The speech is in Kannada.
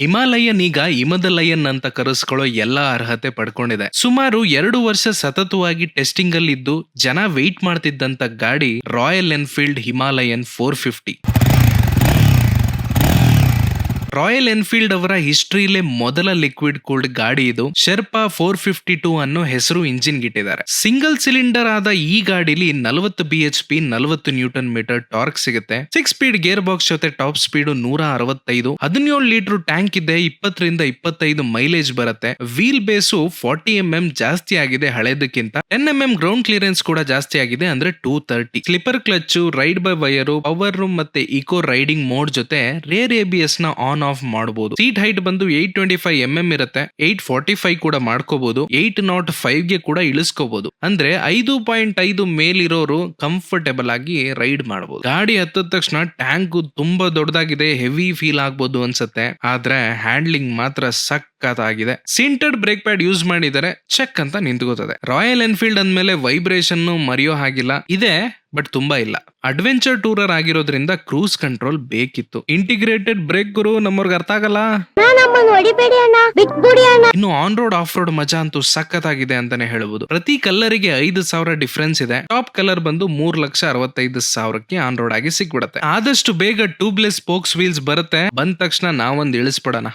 ಹಿಮಾಲಯನ್ ಈಗ ಹಿಮದಲಯನ್ ಅಂತ ಕರೆಸ್ಕೊಳ್ಳೋ ಎಲ್ಲಾ ಅರ್ಹತೆ ಪಡ್ಕೊಂಡಿದೆ. ಸುಮಾರು ಎರಡು ವರ್ಷ ಸತತವಾಗಿ ಟೆಸ್ಟಿಂಗ್ ಅಲ್ಲಿ ಇದ್ದು ಜನ ವೆಯ್ಟ್ ಮಾಡ್ತಿದ್ದಂತ ಗಾಡಿ Royal Enfield Himalayan four fifty. Royal Enfield ಅವರ ಹಿಸ್ಟ್ರಿಲೇ ಮೊದಲ ಲಿಕ್ವಿಡ್ ಕೂಲ್ಡ್ ಗಾಡಿ ಇದು. ಶೆರ್ಪಾ ಫೋರ್ ಫಿಫ್ಟಿ ಟೂ ಅನ್ನೋ ಹೆಸರು ಇಂಜಿನ್ ಗಿಟ್ಟಿದ್ದಾರೆ. ಸಿಂಗಲ್ ಸಿಲಿಂಡರ್ ಆದ ಈ ಗಾಡಿಲಿ ನಲವತ್ತು ಬಿ ಎಚ್ ಪಿ ನಲವತ್ತು ನ್ಯೂಟನ್ ಮೀಟರ್ ಟಾರ್ಕ್ ಸಿಗುತ್ತೆ. ಸಿಕ್ಸ್ ಸ್ಪೀಡ್ ಗೇರ್ ಬಾಕ್ಸ್ ಜೊತೆ ಟಾಪ್ ಸ್ಪೀಡ್ ನೂರ ಅರವತ್ತೈದು. ಹದಿನೇಳು ಲೀಟರ್ ಟ್ಯಾಂಕ್ ಇದೆ, ಇಪ್ಪತ್ತರಿಂದ ಇಪ್ಪತ್ತೈದು ಮೈಲೇಜ್ ಬರುತ್ತೆ. Wheel base forty M M ಜಾಸ್ತಿ ಆಗಿದೆ ಹಳೆದಕ್ಕಿಂತ. Ten M M ground clearance ಕೂಡ ಜಾಸ್ತಿ ಆಗಿದೆ ಅಂದ್ರೆ two thirty slipper clutch ride by wire power room ಮತ್ತೆ ಇಕೋ ರೈಡಿಂಗ್ ಮೋಡ್ ಜೊತೆ ರೇರ್ ಎಬಿಎಸ್ನ ಆನ್ ಆಫ್ ಮಾಡಬಹುದು ಸೀಟ್ ಹೈಟ್ ಬಂದು eight twenty five M M ಇರುತ್ತೆ. ಏಟ್ ಫಾರ್ಟಿ ಫೈವ್ ಕೂಡ ಮಾಡ್ಕೋಬಹುದು ಏಟ್ ನಾಟ್ ಫೈವ್ಗೆ ಕೂಡ ಇಳಿಸ್ಕೋಬಹುದು ಅಂದ್ರೆ ಐದು ಪಾಯಿಂಟ್ ಐದು ಮೇಲಿರೋರು ಕಂಫರ್ಟೇಬಲ್ ಆಗಿ ರೈಡ್ ಮಾಡಬಹುದು ಗಾಡಿ ಹತ್ತದ ತಕ್ಷಣ ಟ್ಯಾಂಕ್ ತುಂಬಾ ದೊಡ್ಡದಾಗಿದೆ ಹೆವಿ ಫೀಲ್ ಆಗ್ಬೋದು ಅನ್ಸುತ್ತೆ. ಆದ್ರೆ ಹ್ಯಾಂಡ್ಲಿಂಗ್ ಮಾತ್ರ ಸಖತ್ತಾಗಿದೆ. ಸಿಂಟೆಡ್ ಬ್ರೇಕ್ ಪ್ಯಾಡ್ ಯೂಸ್ ಮಾಡಿದರೆ ಚೆಕ್ ಅಂತ ನಿಂತ್ಕೋತದೆ. ರಾಯಲ್ ಎನ್ಫೀಲ್ಡ್ ಅಂದ್ಮೇಲೆ ವೈಬ್ರೇಷನ್ ಮರೆಯೋ ಹಾಗಿಲ್ಲ. ಇದೆ ಬಟ್ ತುಂಬಾ ಇಲ್ಲ. ಅಡ್ವೆಂಚರ್ ಟೂರರ್ ಆಗಿರೋದ್ರಿಂದ ಕ್ರೂಸ್ ಕಂಟ್ರೋಲ್ ಬೇಕಿತ್ತು. ಇಂಟಿಗ್ರೇಟೆಡ್ ಬ್ರೇಕ್ ಗುರು ನಮ್ಮವ್ರಿಗೆ ಅರ್ಥ ಆಗಲ್ಲ? ಇನ್ನು ಆನ್ ರೋಡ್ ಆಫ್ ರೋಡ್ ಮಜಾ ಅಂತೂ ಸಖತ್ತಾಗಿದೆ ಅಂತಾನೆ ಹೇಳಬಹುದು ಪ್ರತಿ ಕಲರಿಗೆ ಐದು ಸಾವಿರ ಡಿಫ್ರೆನ್ಸ್ ಇದೆ. ಟಾಪ್ ಕಲರ್ ಬಂದು ಮೂರ್ ಲಕ್ಷ ಅರವತ್ತೈದು ಸಾವಿರಕ್ಕೆ ಆನ್ ರೋಡ್ ಆಗಿ ಸಿಕ್ಬಿಡತ್ತೆ. ಆದಷ್ಟು ಬೇಗ ಟ್ಯೂಬ್ಲೆಸ್ ಸ್ಪೋಕ್ಸ್ ವೀಲ್ಸ್ ಬರುತ್ತೆ. ಬಂದ ತಕ್ಷಣ ನಾವೊಂದು ಇಳಿಸ್ಬಿಡೋಣ.